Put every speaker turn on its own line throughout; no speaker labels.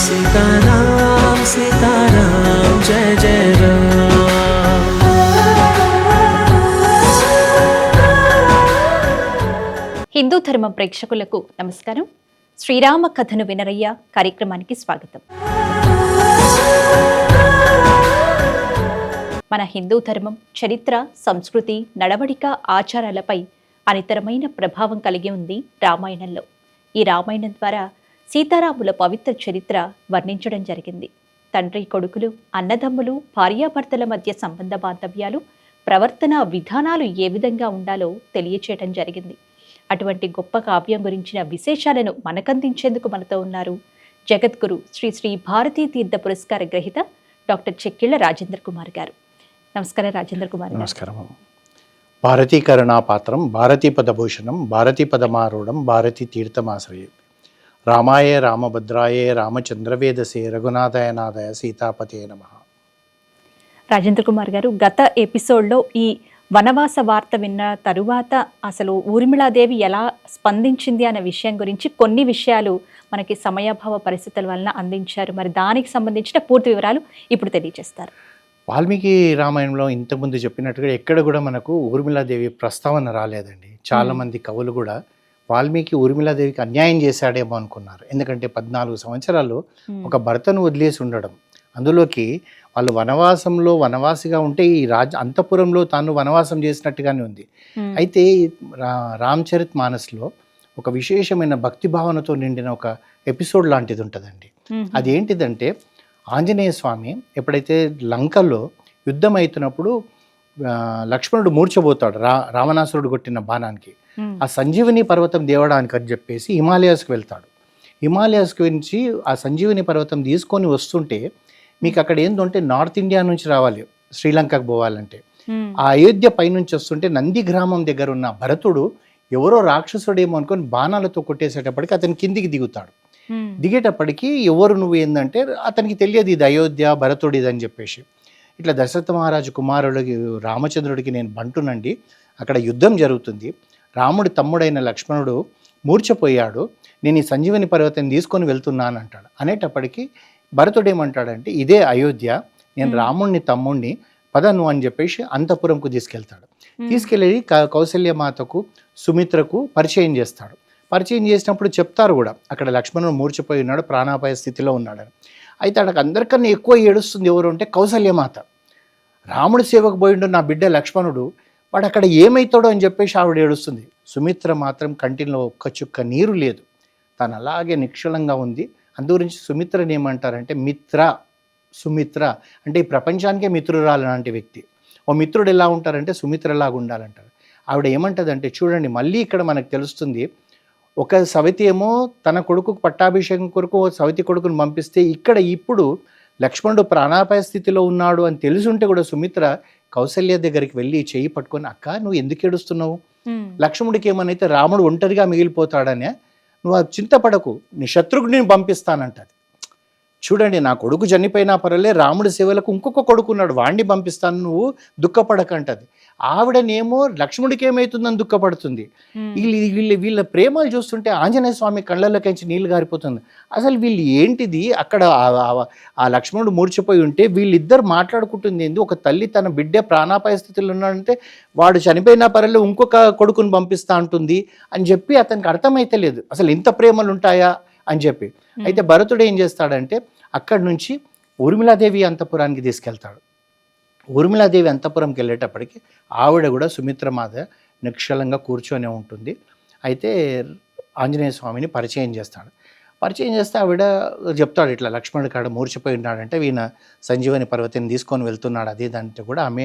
सीताराम सीताराम जय जय राम
హిందూ ధర్మం ప్రేక్షకులకు నమస్కారం శ్రీరామ కథను వినరయ్య కార్యక్రమానికి స్వాగతం మన హిందూ ధర్మం చరిత్ర సంస్కృతి నడవడిక ఆచారాలపై అనితరమైన ప్రభావం కలిగి ఉంది రామాయణంలో ఈ రామాయణం ద్వారా సీతారాముల పవిత్ర చరిత్ర వర్ణించడం జరిగింది. తండ్రి కొడుకులు అన్నదమ్ములు భార్యాభర్తల మధ్య సంబంధ బాంధవ్యాలు ప్రవర్తన విధానాలు ఏ విధంగా ఉండాలో తెలియచేయటం జరిగింది. అటువంటి గొప్ప కావ్యం గురించిన విశేషాలను మనకందించేందుకు మనతో ఉన్నారు జగద్గురు శ్రీ శ్రీ భారతీ తీర్థ పురస్కార గ్రహీత డాక్టర్ చెక్కిళ్ళ రాజేంద్ర కుమార్ గారు. నమస్కారం రాజేంద్ర కుమార్
నమస్కారం భారతీకరణా పాత్రం భారతీ పదభూషణం భారతీ పదమారూఢం భారతీ తీర్థమాశ్రయం. రామాయ రామభద్రాయ రామచంద్రవేదసే రఘునాథాయ నాథాయ సీతాపతే నమ.
రాజేంద్ర కుమార్ గారు గత ఎపిసోడ్లో ఈ వనవాస వార్త విన్న తరువాత అసలు ఊర్మిళాదేవి ఎలా స్పందించింది అనే విషయం గురించి కొన్ని విషయాలు మనకి సమయాభావ పరిస్థితుల వలన అందించారు. మరి దానికి సంబంధించిన పూర్తి వివరాలు ఇప్పుడు తెలియజేస్తారు.
వాల్మీకి రామాయణంలో ఇంతకుముందు చెప్పినట్టుగా ఎక్కడ కూడా మనకు ఊర్మిళాదేవి ప్రస్తావన రాలేదండి. చాలా
Hmm.
మంది కవులు కూడా వాల్మీకి ఊర్మిళాదేవికి అన్యాయం చేశాడేమో అనుకున్నారు. ఎందుకంటే పద్నాలుగు సంవత్సరాలు ఒక భర్తను వదిలేసి ఉండడం. అందులోకి వాళ్ళు వనవాసంలో వనవాసిగా ఉంటే ఈ రాజ అంతఃపురంలో తాను వనవాసం చేసినట్టుగానే ఉంది. అయితే రా రామ్చరిత్ మానస్లో ఒక విశేషమైన భక్తి భావనతో నిండిన ఒక ఎపిసోడ్ లాంటిది ఉంటుందండి. అదేంటిదంటే ఆంజనేయ స్వామి ఎప్పుడైతే లంకలో యుద్ధం అవుతున్నప్పుడు లక్ష్మణుడు మూర్చబోతాడు రా రావణాసురుడు కొట్టిన బాణానికి. ఆ సంజీవని పర్వతం దేవడానికి అని చెప్పేసి హిమాలయాస్కి వెళ్తాడు. హిమాలయాస్కి నుంచి ఆ సంజీవని పర్వతం తీసుకొని వస్తుంటే మీకు అక్కడ ఏంటంటే నార్త్ ఇండియా నుంచి రావాలి శ్రీలంకకు పోవాలంటే. ఆ అయోధ్య పైనుంచి వస్తుంటే నంది గ్రామం దగ్గర ఉన్న భరతుడు ఎవరో రాక్షసుడేమో అనుకొని బాణాలతో కొట్టేసేటప్పటికి అతను కిందికి దిగుతాడు. దిగేటప్పటికి ఎవరు నువ్వు ఏందంటే అతనికి తెలియదు ఇది అయోధ్య భరతుడు ఇది అని చెప్పేసి. ఇట్లా దశరథ మహారాజు కుమారుడికి రామచంద్రుడికి నేను బంటునండి. అక్కడ యుద్ధం జరుగుతుంది. రాముడి తమ్ముడైన లక్ష్మణుడు మూర్ఛపోయాడు. నేను ఈ సంజీవని పర్వతం తీసుకొని వెళ్తున్నాను అంటాడు అనేటప్పటికి భరతుడు ఏమంటాడంటే ఇదే అయోధ్య. నేను
Hmm.
రాముడిని తమ్ముడిని పద నువ్వు అని చెప్పేసి అంతఃపురంకు తీసుకెళ్తాడు. తీసుకెళ్ళి క- కౌసల్య మాతకు సుమిత్రకు పరిచయం చేస్తాడు. పరిచయం చేసినప్పుడు చెప్తారు కూడా అక్కడ లక్ష్మణుడు మూర్చిపోయి ఉన్నాడు ప్రాణాపాయ స్థితిలో ఉన్నాడని. అయితే అక్కడ అందరికన్నా ఎక్కువ ఏడుస్తుంది ఎవరు అంటే కౌసల్యమాత. రాముడు సేవకు పోయిండు నా బిడ్డ లక్ష్మణుడు వాడు అక్కడ ఏమవుతాడో అని చెప్పేసి ఆవిడ ఏడుస్తుంది. సుమిత్ర మాత్రం కంటిలో ఒక్క చుక్క నీరు లేదు. తను అలాగే నిక్షలంగా ఉంది. అందు గురించి సుమిత్రని ఏమంటారంటే మిత్ర సుమిత్ర అంటే ఈ ప్రపంచానికే మిత్రురాలు లాంటి వ్యక్తి. ఓ మిత్రుడు ఎలా ఉంటారంటే సుమిత్రలాగా ఉండాలంటారు. ఆవిడ ఏమంటదంటే చూడండి మళ్ళీ ఇక్కడ మనకు తెలుస్తుంది ఒక సవితి ఏమో తన కొడుకు పట్టాభిషేకం కొరకు సవితి కొడుకుని పంపిస్తే ఇక్కడ ఇప్పుడు లక్ష్మణుడు ప్రాణాపాయ స్థితిలో ఉన్నాడు అని తెలుసుంటే కూడా సుమిత్ర కౌసల్య దగ్గరికి వెళ్ళి చెయ్యి పట్టుకొని అక్క నువ్వు ఎందుకు ఏడుస్తున్నావు? లక్ష్మణుడికి ఏమనైతే రాముడు ఒంటరిగా మిగిలిపోతాడనే నువ్వు ఆ చింతపడకు నీ శత్రుకు నేను పంపిస్తానంటది. చూడండి నా కొడుకు చనిపోయినా పర్వాలే రాముడి సేవలకు ఇంకొక కొడుకు ఉన్నాడు వాణ్ణి పంపిస్తాను నువ్వు దుఃఖపడకంటది. ఆవిడనేమో లక్ష్మణుడికి ఏమవుతుందని దుఃఖపడుతుంది. వీళ్ళు వీళ్ళ వీళ్ళ ప్రేమలు చూస్తుంటే ఆంజనేయ స్వామి కళ్ళలోకించి నీళ్ళు గారిపోతుంది. అసలు వీళ్ళు ఏంటిది? అక్కడ ఆ- లక్ష్మణుడు మూర్చిపోయి ఉంటే వీళ్ళిద్దరు మాట్లాడుకుంటుంది ఏంది? ఒక తల్లి తన బిడ్డ ప్రాణాపాయ స్థితిలో ఉన్నాడంటే వాడు చనిపోయినా పర్లేదు ఇంకొక కొడుకుని పంపిస్తా అంటుంది అని చెప్పి అతనికి అర్థమైతే లేదు. అసలు ఇంత ప్రేమలు ఉంటాయా అని చెప్పి. అయితే భరతుడు ఏం చేస్తాడంటే అక్కడి నుంచి ఊర్మిళాదేవి అంతపురానికి తీసుకెళ్తాడు. ఊర్మిళాదేవి అంతపురంకి వెళ్ళేటప్పటికి ఆవిడ కూడా సుమిత్ర మాత నిక్షలంగా కూర్చొని ఉంటుంది. అయితే ఆంజనేయ స్వామిని పరిచయం చేస్తాడు. పరిచయం చేస్తే ఆవిడ చెప్తాడు ఇట్లా లక్ష్మణుడి కాడ మూర్చిపోయి ఉన్నాడంటే ఈయన సంజీవని పర్వతం తీసుకొని వెళ్తున్నాడు అదే దాంట్లో కూడా ఆమె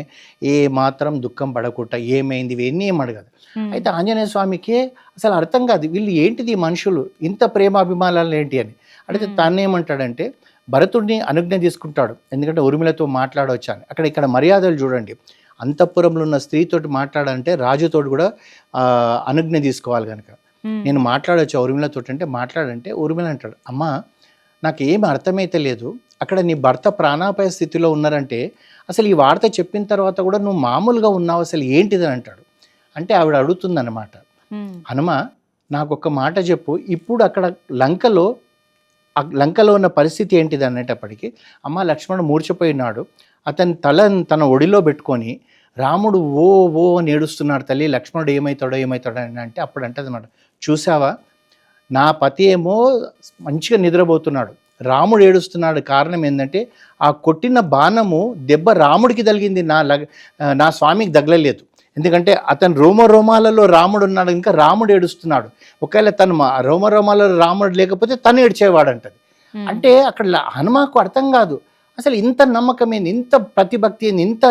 ఏ మాత్రం దుఃఖం పడకుండా ఏమైంది ఇవన్నీ ఏం అడగదు. అయితే ఆంజనేయ స్వామికి అసలు అర్థం కాదు వీళ్ళు ఏంటిది మనుషులు ఇంత ప్రేమాభిమానాలు ఏంటి అని. అడిగితే. తాను ఏమంటాడంటే భరతుడిని అనుజ్ఞ తీసుకుంటాడు. ఎందుకంటే ఉర్మిళతో మాట్లాడవచ్చాను అక్కడ ఇక్కడ మర్యాదలు చూడండి. అంతఃపురంలో ఉన్న స్త్రీతోటి మాట్లాడాలంటే రాజుతోటి కూడా అనుజ్ఞ తీసుకోవాలి కనుక. నేను మాట్లాడొచ్చా ఉర్మిళతో అంటే మాట్లాడంటే ఉర్మిళ అంటాడు. అమ్మా నాకు ఏమి అర్థమైతే లేదు. అక్కడ నీ భర్త ప్రాణాపాయ స్థితిలో ఉన్నారంటే అసలు ఈ వార్త చెప్పిన తర్వాత కూడా నువ్వు మామూలుగా ఉన్నావు అసలు ఏంటిదని అంటాడు. అంటే ఆవిడ అడుగుతుందన్నమాట. హనుమ నాకు ఒక మాట చెప్పు. ఇప్పుడు అక్కడ లంకలో లంకలో ఉన్న పరిస్థితి ఏంటిది అనేటప్పటికీ అమ్మ లక్ష్మణుడు మూర్చిపోయినాడు. అతని తల తన ఒడిలో పెట్టుకొని రాముడు ఓ ఓ అని ఏడుస్తున్నాడు తల్లి లక్ష్మణుడు ఏమవుతాడో ఏమవుతాడో అని అంటే అప్పుడు అంటది అనమాట చూసావా? నా పతి ఏమో మంచిగా నిద్రపోతున్నాడు. రాముడు ఏడుస్తున్నాడు కారణం ఏంటంటే ఆ కొట్టిన బాణము దెబ్బ రాముడికి తగిలింది నా నా స్వామికి తగలలేదు. ఎందుకంటే అతను రోమ రోమాలలో రాముడు ఉన్నాడు ఇంకా రాముడు ఏడుస్తున్నాడు. ఒకవేళ తను మా రోమ రోమాలలో రాముడు లేకపోతే తను ఏడ్చేవాడు అంటది. అంటే అక్కడ హనుమాకు అర్థం కాదు. అసలు ఇంత నమ్మకం ఏంది ఇంత ప్రతిభక్తి ఇంత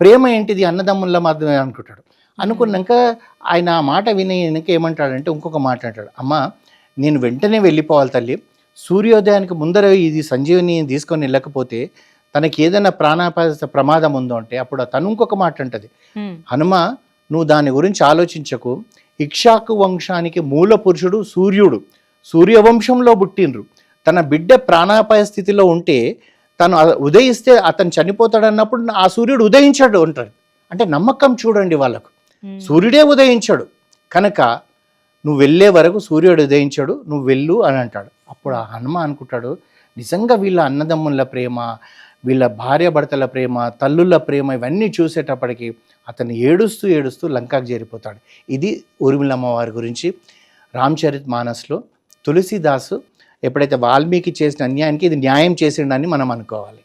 ప్రేమ ఏంటిది అన్నదమ్ముల మధ్య అనుకుంటాడు. అనుకున్నాక ఆయన ఆ మాట విని వెనక ఏమంటాడంటే ఇంకొక మాట అంటాడు. అమ్మ నేను వెంటనే వెళ్ళిపోవాలి తల్లి. సూర్యోదయానికి ముందర ఇది సంజీవిని తీసుకొని వెళ్ళకపోతే తనకి ఏదైనా ప్రాణాపాయ ప్రమాదం ఉందో అంటే అప్పుడు తను ఇంకొక మాట అంటది. హనుమ నువ్వు దాని గురించి ఆలోచించకు. ఇక్షాకు వంశానికి మూల పురుషుడు సూర్యుడు. సూర్యవంశంలో పుట్టినరు తన బిడ్డ ప్రాణాపాయ స్థితిలో ఉంటే తను ఉదయిస్తే అతను చనిపోతాడు అన్నప్పుడు ఆ సూర్యుడు ఉదయించాడు అంటాడు అంటే నమ్మకం చూడండి వాళ్ళకు. సూర్యుడే ఉదయించాడు. కనుక నువ్వు వెళ్ళే వరకు సూర్యుడు ఉదయించాడు నువ్వు వెళ్ళు అని అంటాడు. అప్పుడు ఆ హనుమ అనుకుంటాడు నిజంగా వీళ్ళ అన్నదమ్ముల ప్రేమ వీళ్ళ భార్యాభర్తల ప్రేమ తల్లుల ప్రేమ ఇవన్నీ చూసేటప్పటికి అతను ఏడుస్తూ ఏడుస్తూ లంకాకు చేరిపోతాడు. ఇది ఊర్మిళమ్మ వారి గురించి. రామ్చరిత్ మానస్లో తులసీదాసు ఎప్పుడైతే వాల్మీకి చేసిన అన్యాయానికి ఇది న్యాయం చేసిండని మనం అనుకోవాలి.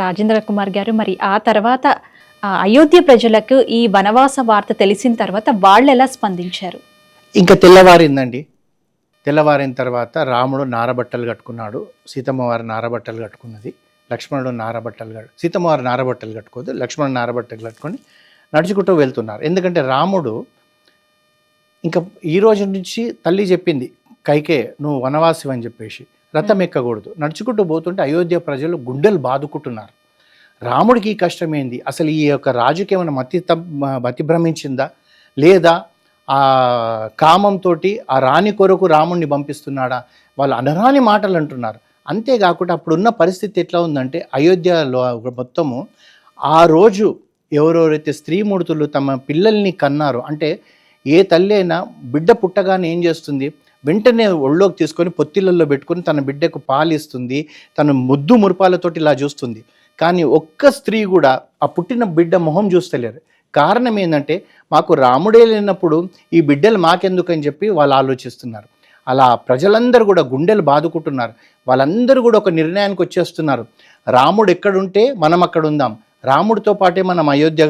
రాజేంద్ర కుమార్ గారు మరి ఆ తర్వాత అయోధ్య ప్రజలకు ఈ వనవాస వార్త తెలిసిన తర్వాత వాళ్ళు ఎలా స్పందించారు?
ఇంకా తెల్లవారిందండి. తెల్లవారిన తర్వాత రాముడు నారబట్టలు కట్టుకున్నాడు. సీతమ్మ వారి నారబట్టలు కట్టుకున్నది. లక్ష్మణుడు నారబట్టలు కట్టు సీతమ్మ వారి నారబట్టలు కట్టుకోదు. లక్ష్మణుడు నారబట్టలు కట్టుకొని నడుచుకుంటూ వెళ్తున్నారు. ఎందుకంటే రాముడు ఇంకా ఈ రోజు నుంచి తల్లి చెప్పింది కైకే నువ్వు వనవాసి అని చెప్పేసి. రథం ఎక్కకూడదు. నడుచుకుంటూ పోతుంటే అయోధ్య ప్రజలు గుండెలు బాదుకుంటున్నారు. రాముడికి ఈ కష్టం ఏంది? అసలు ఈ యొక్క రాజుకి ఏమైనా మతి తప్- మతి భ్రమించిందా లేదా ఆ కామంతో ఆ రాణి కొరకు రాముణ్ణి పంపిస్తున్నాడా? వాళ్ళు అనరాని మాటలు అంటున్నారు. అంతేకాకుండా అప్పుడున్న పరిస్థితి ఎట్లా ఉందంటే అయోధ్యలో మొత్తము ఆ రోజు ఎవరెవరైతే స్త్రీమూర్తులు తమ పిల్లల్ని కన్నారు అంటే ఏ తల్లి అయినా బిడ్డ పుట్టగానే ఏం చేస్తుంది? వెంటనే ఒళ్ళోకి తీసుకొని పొత్తిళ్ళల్లో పెట్టుకొని తన బిడ్డకు పాలిస్తుంది తన ముద్దు మురపాలతోటి ఇలా చూస్తుంది. కానీ ఒక్క స్త్రీ కూడా ఆ పుట్టిన బిడ్డ మొహం చూస్తలేరు. కారణం ఏంటంటే మాకు రాముడే లేనప్పుడు ఈ బిడ్డలు మాకెందుకు అని చెప్పి వాళ్ళు ఆలోచిస్తున్నారు. అలా ప్రజలందరూ కూడా గుండెలు బాదుకుంటున్నారు. వాళ్ళందరూ కూడా ఒక నిర్ణయానికి వచ్చేస్తున్నారు. రాముడు ఎక్కడుంటే మనం అక్కడ ఉందాం. రాముడితో పాటే మనం అయోధ్య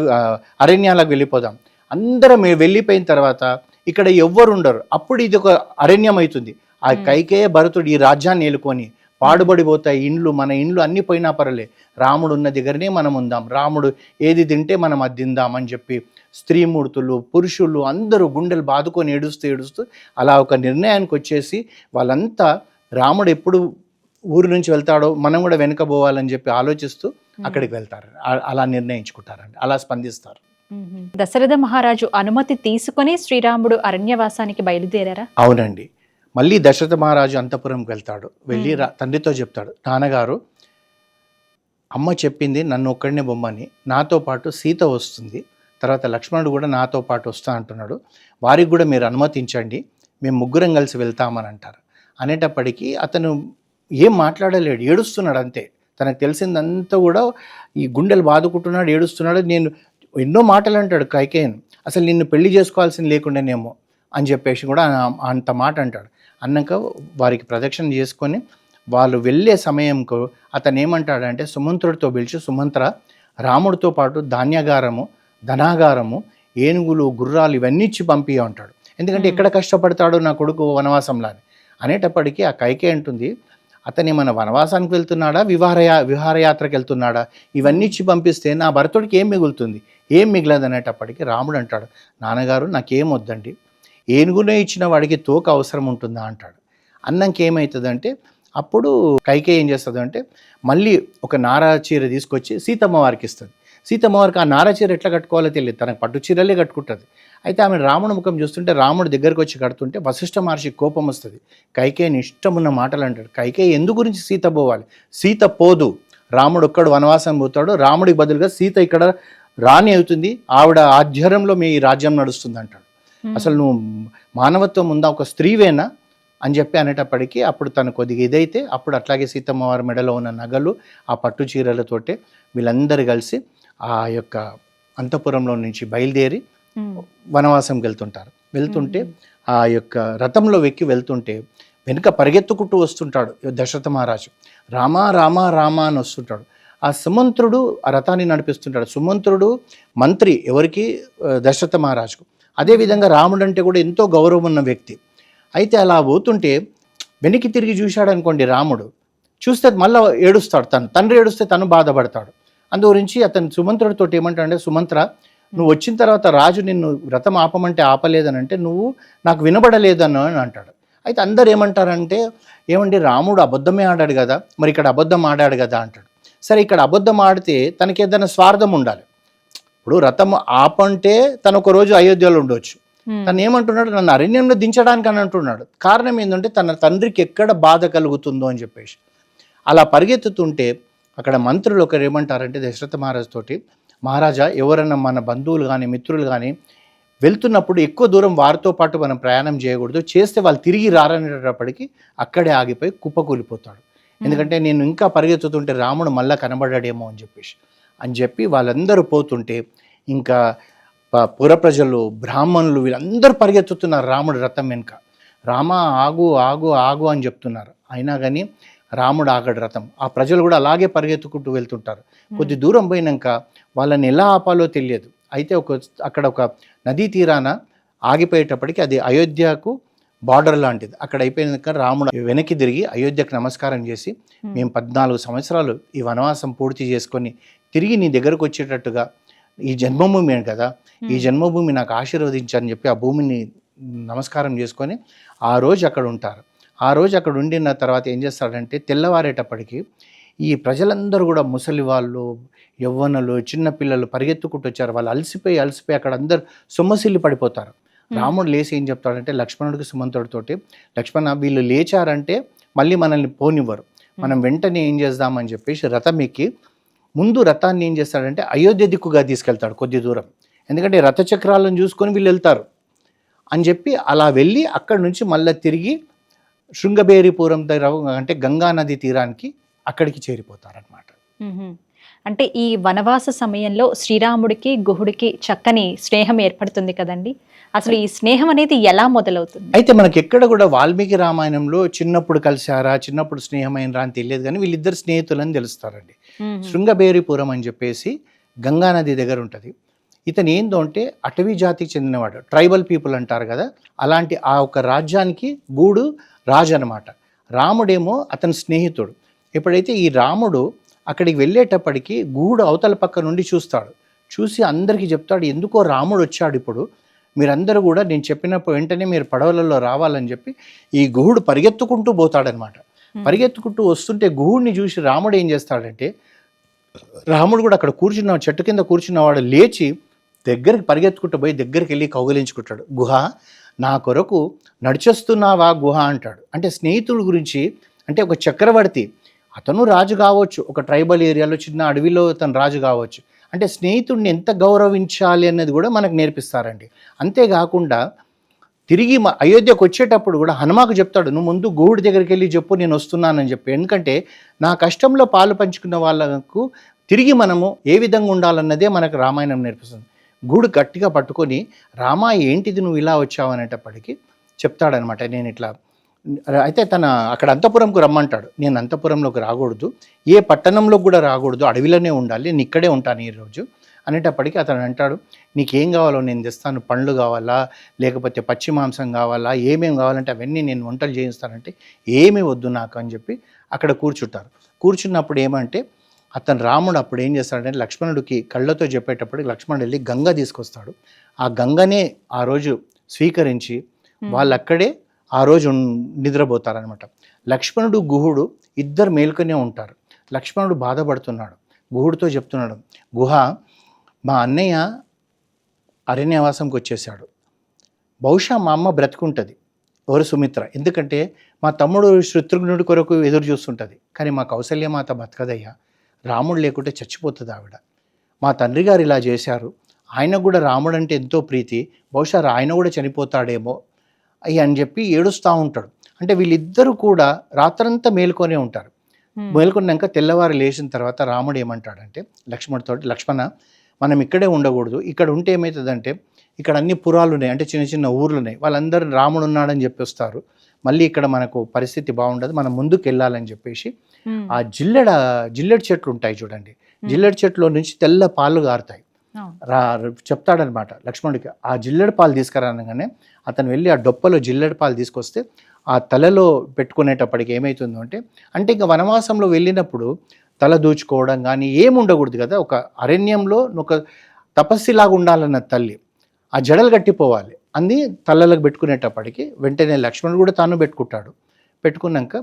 అరణ్యాలకు వెళ్ళిపోదాం. అందరం వెళ్ళిపోయిన తర్వాత ఇక్కడ ఎవ్వరు ఉండరు అప్పుడు ఇది ఒక అరణ్యం అవుతుంది ఆ. కైకేయ భరతుడు ఈ రాజ్యాన్ని ఏలుకొని పాడుబడిపోతాయి ఇండ్లు మన ఇండ్లు అన్ని పోయినా పర్లే రాముడు ఉన్న దగ్గరనే మనం ఉందాం. రాముడు ఏది తింటే మనం అది తిందాం అని చెప్పి స్త్రీమూర్తులు పురుషులు అందరూ గుండెలు బాదుకొని ఏడుస్తూ ఏడుస్తూ అలా ఒక నిర్ణయానికి వచ్చేసి వాళ్ళంతా రాముడు ఎప్పుడు ఊరు నుంచి వెళ్తాడో మనం కూడా వెనక పోవాలని చెప్పి ఆలోచిస్తూ అక్కడికి వెళ్తారు. అలా నిర్ణయించుకుంటారండి. అలా స్పందిస్తారు.
దశరథ మహారాజు అనుమతి తీసుకొని శ్రీరాముడు అరణ్యవాసానికి బయలుదేరారా?
అవునండి. మళ్ళీ దశరథ మహారాజు అంతపురంకి వెళ్తాడు. వెళ్ళి రా తండ్రితో చెప్తాడు. నాన్నగారు అమ్మ చెప్పింది నన్ను ఒక్కడినే బొమ్మని. నాతో పాటు సీత వస్తుంది. తర్వాత లక్ష్మణుడు కూడా నాతో పాటు వస్తా అంటున్నాడు. వారికి కూడా మీరు అనుమతించండి. మేము ముగ్గురం కలిసి వెళ్తామని అంటారు. అనేటప్పటికీ అతను ఏం మాట్లాడలేడు. ఏడుస్తున్నాడు అంతే. తనకు తెలిసిందంతా కూడా ఈ గుండెలు బాదుకుంటున్నాడు ఏడుస్తున్నాడు. నేను ఎన్నో మాటలు అంటాడు కైకేయన్. అసలు నిన్ను పెళ్ళి చేసుకోవాల్సింది లేకుండానేమో అని చెప్పేసి కూడా అంత మాట అంటాడు. అన్నాక వారికి ప్రదక్షిణ చేసుకొని వాళ్ళు వెళ్ళే సమయంకు అతను ఏమంటాడంటే సుమంత్రుడితో పిలిచి సుమంత్ర రాముడితో పాటు ధాన్యాగారము ధనాగారము ఏనుగులు గుర్రాలు ఇవన్నీ ఇచ్చి పంపి అంటాడు. ఎందుకంటే. ఎక్కడ కష్టపడతాడు నా కొడుకు వనవాసంలో అని అనేటప్పటికీ ఆ కైకే అంటుంది అతని మన వనవాసానికి వెళ్తున్నాడా విహారయా విహారయాత్రకు వెళ్తున్నాడా? ఇవన్నీ ఇచ్చి పంపిస్తే నా భరతుడికి ఏం మిగులుతుంది? ఏం మిగలదు అనేటప్పటికీ రాముడు అంటాడు నాన్నగారు నాకేం వద్దండి? ఏనుగునే ఇచ్చిన వాడికి తోక అవసరం ఉంటుందా అంటాడు. అన్నంకి ఏమవుతుందంటే అప్పుడు కైకే ఏం చేస్తుంది అంటే మళ్ళీ ఒక నారా చీర తీసుకొచ్చి సీతమ్మ వారికి ఇస్తుంది. సీతమ్మ వారికి ఆ నారా చీర ఎట్లా కట్టుకోవాలో తెలియదు. తనకు పట్టు చీరలే కట్టుకుంటుంది. అయితే ఆమె రాముడి ముఖం చూస్తుంటే రాముడు దగ్గరకు వచ్చి కడుతుంటే వశిష్ఠ మహర్షి కోపం వస్తుంది. కైకేయని ఇష్టమున్న మాటలు అంటాడు. కైకేయి ఎందు గురించి సీత పోవాలి? సీత పోదు. రాముడు ఒక్కడు వనవాసం పోతాడు. రాముడికి బదులుగా సీత ఇక్కడ రాణి అవుతుంది. ఆవిడ ఆధ్వర్యంలో మీ రాజ్యం నడుస్తుంది అంటాడు. అసలు నువ్వు మానవత్వం ఉందా ఒక స్త్రీవేనా అని చెప్పి అనేటప్పటికీ అప్పుడు తను కొద్దిగా ఇదైతే అప్పుడు అట్లాగే సీతమ్మ వారి మెడలో ఉన్న నగలు ఆ పట్టు చీరలతోటే వీళ్ళందరూ కలిసి ఆ యొక్క అంతఃపురంలో నుంచి బయలుదేరి
ఉమ్.
వనవాసంకి వెళ్తుంటారు. వెళ్తుంటే
ఉమ్.
ఆ యొక్క రథంలో వెక్కి వెళ్తుంటే వెనుక పరిగెత్తుకుంటూ వస్తుంటాడు దశరథ మహారాజు. రామా రామా రామా అని వస్తుంటాడు. ఆ సుమంత్రుడు ఆ రథాన్ని నడిపిస్తుంటాడు. సుమంత్రుడు మంత్రి ఎవరికి? దశరథ మహారాజుకు. అదేవిధంగా రాముడు అంటే కూడా ఎంతో గౌరవం ఉన్న వ్యక్తి. అయితే అలా పోతుంటే వెనక్కి తిరిగి చూశాడు అనుకోండి రాముడు. చూస్తే మళ్ళీ ఏడుస్తాడు తను. తండ్రి ఏడుస్తే తను బాధపడతాడు. అందు గురించి అతను సుమంత్రుడితో ఏమంటాడంటే సుమంత్ర నువ్వు వచ్చిన తర్వాత రాజు నిన్ను వ్రతం ఆపమంటే ఆపలేదని అంటే నువ్వు నాకు వినబడలేదను అని అంటాడు. అయితే అందరు ఏమంటారంటే ఏమండి రాముడు అబద్ధమే ఆడాడు కదా మరి ఇక్కడ అబద్ధం ఆడాడు కదా అంటాడు. సరే ఇక్కడ అబద్ధం ఆడితే తనకి ఏదైనా స్వార్థం ఉండాలి. ఇప్పుడు రథం ఆపంటే తను ఒక రోజు అయోధ్యలో ఉండొచ్చు. తను ఏమంటున్నాడు? నన్ను అరణ్యంలో దించడానికి అని అంటున్నాడు. కారణం ఏంటంటే తన తండ్రికి ఎక్కడ బాధ కలుగుతుందో అని చెప్పేసి. అలా పరిగెత్తుతుంటే అక్కడ మంత్రులు ఒకరు ఏమంటారంటే దశరథ మహారాజ్ తోటి మహారాజా ఎవరైనా మన బంధువులు కానీ మిత్రులు కానీ వెళ్తున్నప్పుడు ఎక్కువ దూరం వారితో పాటు మనం ప్రయాణం చేయకూడదు. చేస్తే వాళ్ళు తిరిగి రారనేటప్పటికి అక్కడే ఆగిపోయి కుప్పకూలిపోతాడు. ఎందుకంటే నేను ఇంకా పరిగెత్తుతుంటే రాముడు మళ్ళా కనబడాడేమో అని చెప్పేసి. అని చెప్పి వాళ్ళందరూ పోతుంటే ఇంకా పుర ప్రజలు బ్రాహ్మణులు వీళ్ళందరూ పరిగెత్తుతున్నారు రాముడు రథం వెనుక. రామ ఆగు ఆగు ఆగు అని చెప్తున్నారు. అయినా కానీ రాముడు ఆగడు రథం. ఆ ప్రజలు కూడా అలాగే పరిగెత్తుకుంటూ వెళ్తుంటారు. కొద్ది దూరం పోయినాక వాళ్ళని ఎలా ఆపాలో తెలియదు. అయితే ఒక అక్కడ ఒక నదీ తీరాన ఆగిపోయేటప్పటికి అది అయోధ్యకు బార్డర్ లాంటిది. అక్కడ అయిపోయినాక రాముడు వెనక్కి తిరిగి అయోధ్యకు నమస్కారం చేసి. మేము పద్నాలుగు సంవత్సరాలు ఈ వనవాసం పూర్తి చేసుకొని తిరిగి నీ దగ్గరకు వచ్చేటట్టుగా ఈ జన్మభూమి కదా ఈ. జన్మభూమి నాకు ఆశీర్వదించని చెప్పి ఆ భూమిని నమస్కారం చేసుకొని ఆ రోజు అక్కడ ఉంటారు. ఆ రోజు అక్కడ ఉండిన తర్వాత ఏం చేస్తాడంటే తెల్లవారేటప్పటికి ఈ ప్రజలందరూ కూడా ముసలి వాళ్ళు యవ్వనులు చిన్నపిల్లలు పరిగెత్తుకుంటూ వచ్చారు. వాళ్ళు అలసిపోయి అలసిపోయి అక్కడ అందరు సొమ్మసిల్లి పడిపోతారు. రాముడు లేచి ఏం చెప్తాడంటే లక్ష్మణుడికి సుమంతుడితోటి లక్ష్మణ వీళ్ళు లేచారంటే మళ్ళీ మనల్ని పోనివ్వరు. మనం వెంటనే ఏం చేద్దామని చెప్పేసి రథం ఎక్కి ముందు రథాన్ని ఏం చేస్తాడంటే అయోధ్య దిక్కుగా తీసుకెళ్తాడు కొద్ది దూరం. ఎందుకంటే రథచక్రాలను చూసుకొని వీళ్ళు వెళ్తారు. అని చెప్పి అలా వెళ్ళి అక్కడి నుంచి మళ్ళీ తిరిగి శృంగబేరిపురం దగ్గర అంటే గంగా నది తీరానికి అక్కడికి చేరిపోతారనమాట.
అంటే ఈ వనవాస సమయంలో శ్రీరాముడికి గుహుడికి చక్కని స్నేహం ఏర్పడుతుంది కదండి. అసలు ఈ స్నేహం అనేది ఎలా మొదలవుతుంది?
అయితే మనకి ఎక్కడ కూడా వాల్మీకి రామాయణంలో చిన్నప్పుడు కలిశారా చిన్నప్పుడు స్నేహమైనరా అని తెలియదు కానీ వీళ్ళిద్దరు స్నేహితులని తెలుస్తారండి. శృంగబేరిపురం అని చెప్పేసి గంగా నది దగ్గర ఉంటుంది. ఇతను ఏందో అంటే అటవీ జాతికి చెందినవాడు. ట్రైబల్ పీపుల్ అంటారు కదా అలాంటి ఆ ఒక రాజ్యానికి గూడు రాజు అనమాట రాముడేమో అతని స్నేహితుడు. ఎప్పుడైతే ఈ రాముడు అక్కడికి వెళ్ళేటప్పటికి గూడు అవతల పక్క నుండి చూస్తాడు. చూసి అందరికీ చెప్తాడు ఎందుకో రాముడు వచ్చాడు ఇప్పుడు? మీరందరూ కూడా నేను చెప్పినప్పుడు వెంటనే మీరు పడవలలో రావాలని చెప్పి ఈ గూడు పరిగెత్తుకుంటూ పోతాడనమాట పరిగెత్తుకుంటూ వస్తుంటే గుహుడిని చూసి రాముడు ఏం చేస్తాడంటే రాముడు కూడా అక్కడ కూర్చున్న చెట్టు కింద కూర్చున్నవాడు లేచి దగ్గరికి పరిగెత్తుకుంటూ పోయి దగ్గరికి వెళ్ళి కౌగిలించుకుంటాడు. గుహ నా కొరకు నడిచేస్తున్నావా గుహ అంటాడు. అంటే స్నేహితుడి గురించి అంటే ఒక చక్రవర్తి అతను రాజు కావచ్చు ఒక ట్రైబల్ ఏరియాలో చిన్న అడవిలో అతను రాజు కావచ్చు. అంటే స్నేహితుడిని ఎంత గౌరవించాలి అన్నది కూడా మనకు నేర్పిస్తారండి. అంతేకాకుండా తిరిగి మా అయోధ్యకు వచ్చేటప్పుడు కూడా హనుమాకు చెప్తాడు నువ్వు ముందు గోవుడి దగ్గరికి వెళ్ళి చెప్పు నేను వస్తున్నానని చెప్పి. ఎందుకంటే నా కష్టంలో పాలు పంచుకున్న వాళ్ళకు తిరిగి మనము ఏ విధంగా ఉండాలన్నదే మనకు రామాయణం నేర్పిస్తుంది. గూడు గట్టిగా పట్టుకొని రామా ఏంటిది నువ్వు ఇలా వచ్చావు? అనేటప్పటికీ చెప్తాడనమాట. నేను ఇట్లా అయితే తన అక్కడ అంతపురంకు రమ్మంటాడు. నేను అంతపురంలోకి రాకూడదు. ఏ పట్టణంలోకి కూడా రాకూడదు. అడవిలోనే ఉండాలి. నేను ఇక్కడే ఉంటాను ఈరోజు అనేటప్పటికి అతను అంటాడు నీకేం కావాలో నేను తెస్తాను. పండ్లు కావాలా? లేకపోతే పచ్చి మాంసం కావాలా? ఏమేమి కావాలంటే అవన్నీ నేను వంటలు చేయిస్తానంటే ఏమీ వద్దు నాకు అని చెప్పి అక్కడ కూర్చుంటారు. కూర్చున్నప్పుడు ఏమంటే అతను రాముడు అప్పుడు ఏం చేస్తాడంటే లక్ష్మణుడికి కళ్ళతో చెప్పేటప్పుడు లక్ష్మణుడు వెళ్ళి గంగ తీసుకొస్తాడు. ఆ గంగనే ఆ రోజు స్వీకరించి. వాళ్ళు అక్కడే ఆ రోజు నిద్రపోతారనమాట లక్ష్మణుడు గుహుడు ఇద్దరు మేల్కొనే ఉంటారు. లక్ష్మణుడు బాధపడుతున్నాడు. గుహుడితో చెప్తున్నాడు గుహ మా అన్నయ్య అరణ్యవాసంకి వచ్చేసాడు బహుశా మా అమ్మ బ్రతుకుంటుంది. ఎవరు సుమిత్ర ఎందుకంటే మా తమ్ముడు శత్రుఘ్నుడి కొరకు ఎదురు చూస్తుంటుంది. కానీ మా కౌసల్యమాత బతకదయ్యా. రాముడు లేకుంటే చచ్చిపోతుంది ఆవిడ. మా తండ్రి గారు ఇలా చేశారు. ఆయనకు కూడా రాముడు అంటే ఎంతో ప్రీతి. బహుశా ఆయన కూడా చనిపోతాడేమో అయ్యి అని చెప్పి ఏడుస్తూ ఉంటాడు. అంటే వీళ్ళిద్దరూ కూడా రాత్రంతా మేల్కొనే ఉంటారు. మేల్కొన్నాక తెల్లవారు లేచిన తర్వాత రాముడు ఏమంటాడంటే లక్ష్మణుడితో లక్ష్మణ మనం ఇక్కడే ఉండకూడదు. ఇక్కడ ఉంటే ఏమవుతుందంటే ఇక్కడ అన్ని పురాలు ఉన్నాయి. అంటే చిన్న చిన్న ఊర్లు ఉన్నాయి. వాళ్ళందరూ రాముడు ఉన్నాడని చెప్పి వస్తారు మళ్ళీ ఇక్కడ మనకు పరిస్థితి బాగుండదు. మనం ముందుకు వెళ్ళాలని చెప్పేసి ఆ జిల్లెడ జిల్లెడు చెట్లు ఉంటాయి చూడండి. జిల్లెడు చెట్లో నుంచి తెల్ల పాలు గారుతాయి. రా చెప్తాడనమాట లక్ష్మణుడికి ఆ జిల్లెడు పాలు తీసుకురానగానే అతను వెళ్ళి ఆ డొప్పలో జిల్లెడు పాలు తీసుకొస్తే ఆ తలలో పెట్టుకునేటప్పటికి ఏమవుతుందో అంటే అంటే ఇంకా వనవాసంలో వెళ్ళినప్పుడు తల దూచుకోవడం కానీ ఏమి ఉండకూడదు కదా? ఒక అరణ్యంలో ఒక తపస్సులాగా ఉండాలన్న తల్లి ఆ జడలు కట్టిపోవాలి. అన్ని తలలకు పెట్టుకునేటప్పటికి వెంటనే లక్ష్మణుడు కూడా తాను పెట్టుకుంటాడు. పెట్టుకున్నాక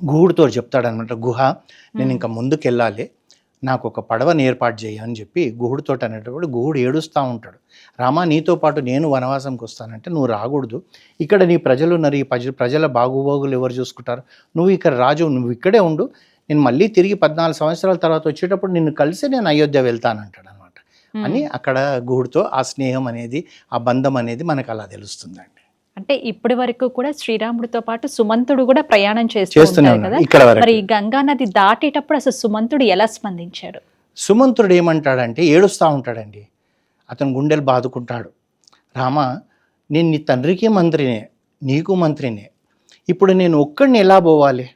గుహుడితో చెప్తాడనమాట గుహ నేను ఇంకా ముందుకు వెళ్ళాలి నాకు ఒక పడవని ఏర్పాటు చేయ అని చెప్పి గుహుడితో అనేటప్పుడు గుహుడు ఏడుస్తూ ఉంటాడు. రామా నీతో పాటు నేను వనవాసంకి వస్తానంటే నువ్వు రాకూడదు. ఇక్కడ నీ ప్రజలు ఉన్నారు ఈ ప్రజ ప్రజల బాగుబోగులు ఎవరు చూసుకుంటారు? నువ్వు ఇక్కడ రాజు నువ్వు ఇక్కడే ఉండు. నేను మళ్ళీ తిరిగి పద్నాలుగు సంవత్సరాల తర్వాత వచ్చేటప్పుడు నిన్ను కలిసి నేను అయోధ్య వెళ్తానంటాడు అనమాట. అని అక్కడ గుహుడితో ఆ స్నేహం అనేది ఆ బంధం అనేది మనకు అలా తెలుస్తుందండి.
అంటే ఇప్పటి వరకు కూడా శ్రీరాముడితో పాటు సుమంతుడు కూడా ప్రయాణం చేస్తూ
చేస్తూనే
ఉంటారు
ఉన్నాడు
కదా.
ఇక్కడ వరకు.
మరి గంగా నది దాటేటప్పుడు అసలు సుమంతుడు ఎలా స్పందించాడు?
సుమంతుడు ఏమంటాడంటే ఏడుస్తూ ఉంటాడండి. అతను గుండెలు బాదుకుంటాడు. రామ నేను నీ తండ్రికి మంత్రినే నీకు మంత్రినే. ఇప్పుడు నేను ఒక్కడిని ఎలా పోవాలి?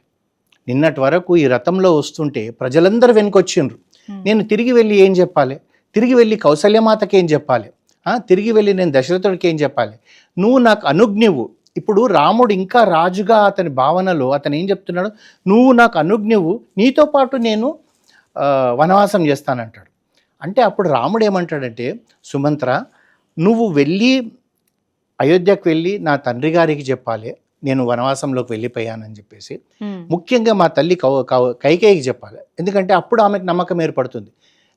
నిన్నటి వరకు ఈ రథంలో వస్తుంటే ప్రజలందరూ వెనుకొచ్చిండ్రు. నేను తిరిగి వెళ్ళి ఏం చెప్పాలి? తిరిగి వెళ్ళి కౌసల్యమాతకి ఏం చెప్పాలి? ఆ, తిరిగి వెళ్ళి నేను దశరథుడికి ఏం చెప్పాలి? నువ్వు నాకు అనుజ్ఞవు. ఇప్పుడు రాముడు ఇంకా రాజుగా అతని భావనలో అతను ఏం చెప్తున్నాడు? నువ్వు నాకు అనుజ్ఞవు. నీతో పాటు నేను వనవాసం చేస్తానంటాడు. అంటే అప్పుడు రాముడు ఏమంటాడంటే సుమంత్ర నువ్వు వెళ్ళి అయోధ్యకు వెళ్ళి నా తండ్రి గారికి చెప్పాలి. నేను వనవాసంలోకి వెళ్ళిపోయానని చెప్పేసి ముఖ్యంగా మా తల్లి కౌ కౌ కైకేయికి చెప్పాలి. ఎందుకంటే అప్పుడు ఆమెకు నమ్మకం ఏర్పడుతుంది.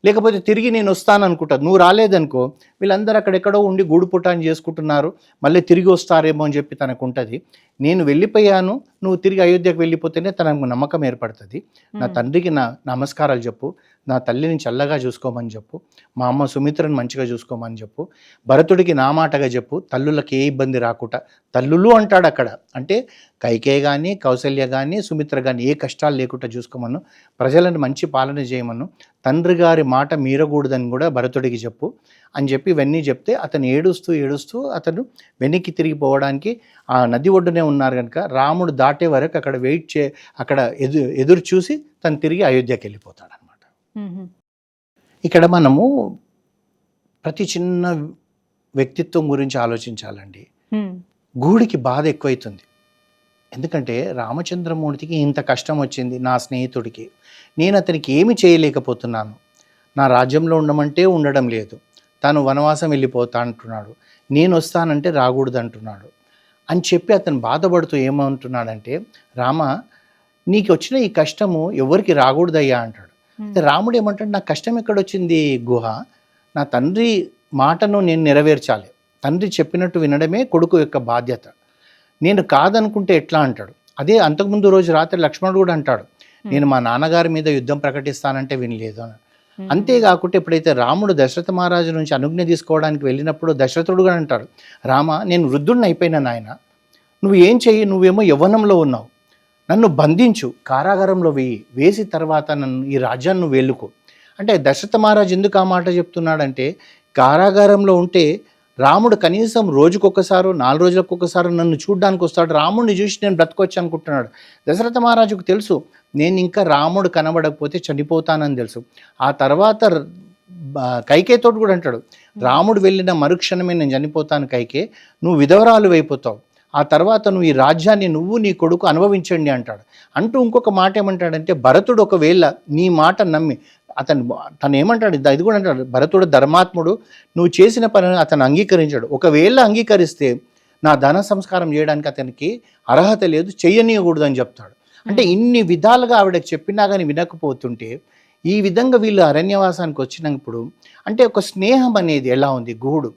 లేకపోతే తిరిగి నేను వస్తాను అనుకుంటాను నువ్వు రాలేదనుకో వీళ్ళందరూ అక్కడెక్కడో ఉండి గూడు పుటాన్ని చేసుకుంటున్నారు మళ్ళీ తిరిగి వస్తారేమో అని చెప్పి తనకు ఉంటుంది. నేను వెళ్ళిపోయాను నువ్వు తిరిగి అయోధ్యకు వెళ్ళిపోతేనే తనకు నమ్మకం ఏర్పడుతుంది. నా తండ్రికి నా నమస్కారాలు చెప్పు. నా తల్లిని చల్లగా చూసుకోమని చెప్పు మా అమ్మ సుమిత్రను మంచిగా చూసుకోమని చెప్పు భరతుడికి నా మాటగా చెప్పు తల్లులకి ఏ ఇబ్బంది రాకుండా. తల్లులు అంటాడు అక్కడ. అంటే కైకే కానీ కౌశల్య కానీ సుమిత్ర కానీ ఏ కష్టాలు లేకుండా చూసుకోమను. ప్రజలను మంచి పాలన చేయమను. తండ్రి గారి మాట మీరకూడదని కూడా భరతుడికి చెప్పు అని చెప్పి ఇవన్నీ చెప్తే అతను ఏడుస్తూ ఏడుస్తూ అతను వెనక్కి తిరిగిపోవడానికి ఆ నది ఒడ్డునే ఉన్నారు కనుక రాముడు దాటే వరకు అక్కడ వెయిట్ చే అక్కడ ఎదు ఎదురు చూసి తను తిరిగి అయోధ్యకి వెళ్ళిపోతాడు ఇక్కడ మనము ప్రతి చిన్న వ్యక్తిత్వం గురించి ఆలోచించాలండి. గూడికి బాధ ఎక్కువైతుంది. ఎందుకంటే రామచంద్రమూర్తికి ఇంత కష్టం వచ్చింది నా స్నేహితుడికి. నేను అతనికి ఏమి చేయలేకపోతున్నాను. నా రాజ్యంలో ఉండమంటే ఉండడం లేదు. తాను వనవాసం వెళ్ళిపోతా అంటున్నాడు. నేను వస్తానంటే రాకూడదు అంటున్నాడు. అని చెప్పి అతను బాధపడుతూ ఏమంటున్నాడంటే రామ నీకు వచ్చిన ఈ కష్టము ఎవరికి రాకూడదయ్యా అంటాడు. రాముడు ఏమంటాడు నా కష్టం ఎక్కడొచ్చింది గుహ? నా తండ్రి మాటను నేను నెరవేర్చాలి. తండ్రి చెప్పినట్టు వినడమే కొడుకు యొక్క బాధ్యత. నేను కాదనుకుంటే ఎట్లా? అంటాడు. అదే అంతకుముందు రోజు రాత్రి లక్ష్మణుడు కూడా అంటాడు. నేను మా నాన్నగారి మీద యుద్ధం ప్రకటిస్తానంటే వినలేదు అని. అంతేకాకుండా ఎప్పుడైతే రాముడు దశరథ మహారాజు నుంచి అనుజ్ఞ తీసుకోవడానికి వెళ్ళినప్పుడు దశరథుడు కూడా అంటాడు రామ నేను వృద్ధుడిని అయిపోయినా నాయన. నువ్వు ఏం చెయ్యి? నువ్వేమో యవ్వనంలో ఉన్నావు. నన్ను బంధించు. కారాగారంలో వేయి వేసి తర్వాత నన్ను ఈ రాజ్యాన్ని వేలుకో అంటే దశరథ మహారాజు ఎందుకు ఆ మాట చెప్తున్నాడంటే కారాగారంలో ఉంటే రాముడు కనీసం రోజుకొకసారి నాలుగు రోజులకొకసారి నన్ను చూడ్డానికి వస్తాడు. రాముడిని చూసి నేను బ్రతకొచ్చు అనుకుంటున్నాడు. దశరథ మహారాజుకు తెలుసు నేను ఇంకా రాముడు కనబడకపోతే చనిపోతానని తెలుసు. ఆ తర్వాత కైకేతోటి కూడా అంటాడు. రాముడు వెళ్ళిన మరుక్షణమే నేను చనిపోతాను కైకే. నువ్వు విధవరాలు అయిపోతావు. ఆ తర్వాత నువ్వు ఈ రాజ్యాన్ని నువ్వు నీ కొడుకు అనుభవించండి అంటాడు. అంటూ ఇంకొక మాట ఏమంటాడంటే భరతుడు ఒకవేళ నీ మాట నమ్మి అతను తను ఏమంటాడు ఇది- కూడా అంటాడు భరతుడు ధర్మాత్ముడు నువ్వు చేసిన పనిని అతను అంగీకరించాడు. ఒకవేళ అంగీకరిస్తే నా ధన సంస్కారం చేయడానికి అతనికి అర్హత లేదు చెయ్యనీయకూడదు అని చెప్తాడు. అంటే ఇన్ని విధాలుగా ఆవిడకి చెప్పినా కానీ వినకపోతుంటే ఈ విధంగా వీళ్ళు అరణ్యవాసానికి వచ్చినప్పుడు అంటే ఒక స్నేహం అనేది ఎలా ఉంది? గుహుడు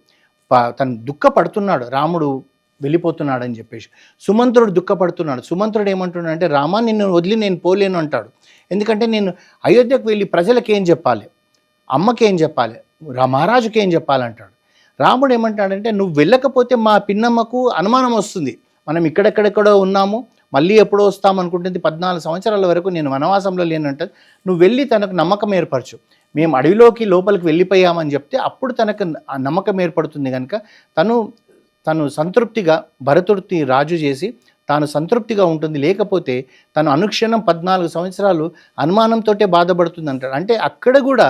ప- తను దుఃఖపడుతున్నాడు. రాముడు వెళ్ళిపోతున్నాడని చెప్పేసి. సుమంత్రుడు దుఃఖపడుతున్నాడు. సుమంత్రుడు ఏమంటున్నాడు అంటే రామా నిన్ను వదిలి నేను పోలేను అంటాడు. ఎందుకంటే నేను అయోధ్యకు వెళ్ళి ప్రజలకు ఏం చెప్పాలి? అమ్మకి ఏం చెప్పాలి? రా మహారాజుకి ఏం చెప్పాలంటాడు రాముడు ఏమంటాడంటే నువ్వు వెళ్ళకపోతే మా పిన్నమ్మకు అనుమానం వస్తుంది. మనం ఇక్కడెక్కడెక్కడో ఉన్నాము. మళ్ళీ ఎప్పుడో వస్తాం అనుకుంటుంది. పద్నాలుగు సంవత్సరాల వరకు నేను వనవాసంలో లేనంటే నువ్వు వెళ్ళి తనకు నమ్మకం ఏర్పరచు. మేము అడవిలోకి లోపలికి వెళ్ళిపోయామని చెప్తే అప్పుడు తనకు నమ్మకం ఏర్పడుతుంది కనుక తను తను సంతృప్తిగా భరతుడిని రాజు చేసి తాను సంతృప్తిగా ఉంటుంది. లేకపోతే తను అనుక్షణం పద్నాలుగు సంవత్సరాలు అనుమానంతోటే బాధపడుతుంది అంటాడు అంటే అక్కడ కూడా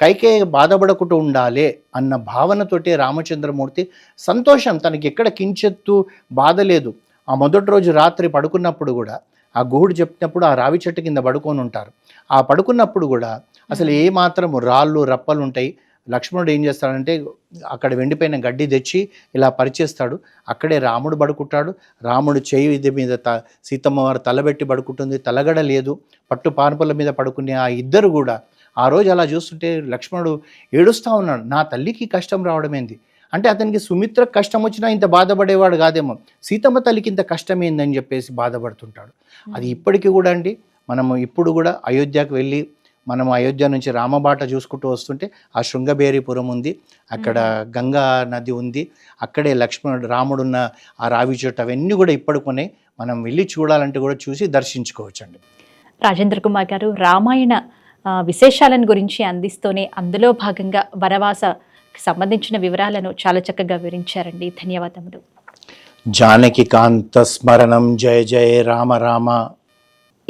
కైకే బాధపడకుండా ఉండాలి అన్న భావనతోటే రామచంద్రమూర్తి సంతోషం తనకి ఎక్కడ కించెత్తు బాధ లేదు. ఆ మొదటి రోజు రాత్రి పడుకున్నప్పుడు కూడా ఆ గుహుడు చెప్పినప్పుడు ఆ రావి చెట్టు కింద పడుకొని ఉంటారు. ఆ పడుకున్నప్పుడు కూడా అసలు ఏ మాత్రం రాళ్ళు రప్పలు ఉంటాయి. లక్ష్మణుడు ఏం చేస్తాడంటే అక్కడ వెండిపోయిన గడ్డి తెచ్చి ఇలా పరిచేస్తాడు. అక్కడే రాముడు పడుకుంటాడు. రాముడు చేయి ఇది మీద త సీతమ్మ వారు తలబెట్టి పడుకుంటుంది. తలగడ లేదు. పట్టు పానుపల మీద పడుకునే ఆ ఇద్దరు కూడా ఆ రోజు అలా చూస్తుంటే లక్ష్మణుడు ఏడుస్తూ ఉన్నాడు. నా తల్లికి కష్టం రావడమేంది అంటే అతనికి సుమిత్ర కష్టం వచ్చినా ఇంత బాధపడేవాడు కాదేమో. సీతమ్మ తల్లికి ఇంత కష్టం ఏందని చెప్పేసి బాధపడుతుంటాడు. అది ఇప్పటికీ కూడా అండి. మనము ఇప్పుడు కూడా అయోధ్యకు వెళ్ళి మనం అయోధ్య నుంచి రామబాట చూసుకుంటూ వస్తుంటే ఆ శృంగబేరిపురం ఉంది అక్కడ గంగా నది ఉంది అక్కడే లక్ష్మణుడు రాముడున్న ఆ రావి చెట్టు అవన్నీ కూడా ఇప్పటికున్నాయి మనం వెళ్ళి చూడాలంటే కూడా చూసి దర్శించుకోవచ్చండి.
రాజేంద్ర కుమార్ గారు రామాయణ విశేషాలను గురించి అందిస్తూనే అందులో భాగంగా వనవాస సంబంధించిన వివరాలను చాలా చక్కగా వివరించారండి. ధన్యవాదములు.
జానకి కాంత స్మరణం జయ జయ రామ రామ.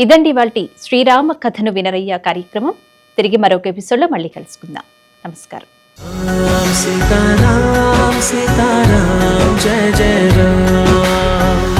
ఇదండి వాళ్ళ శ్రీరామ కథను వినరయ్య కార్యక్రమం. తిరిగి మరొక ఎపిసోడ్లో మళ్ళీ కలుసుకుందాం. నమస్కారం.
సీతారాం సీతారాం జయ జయ రామ్.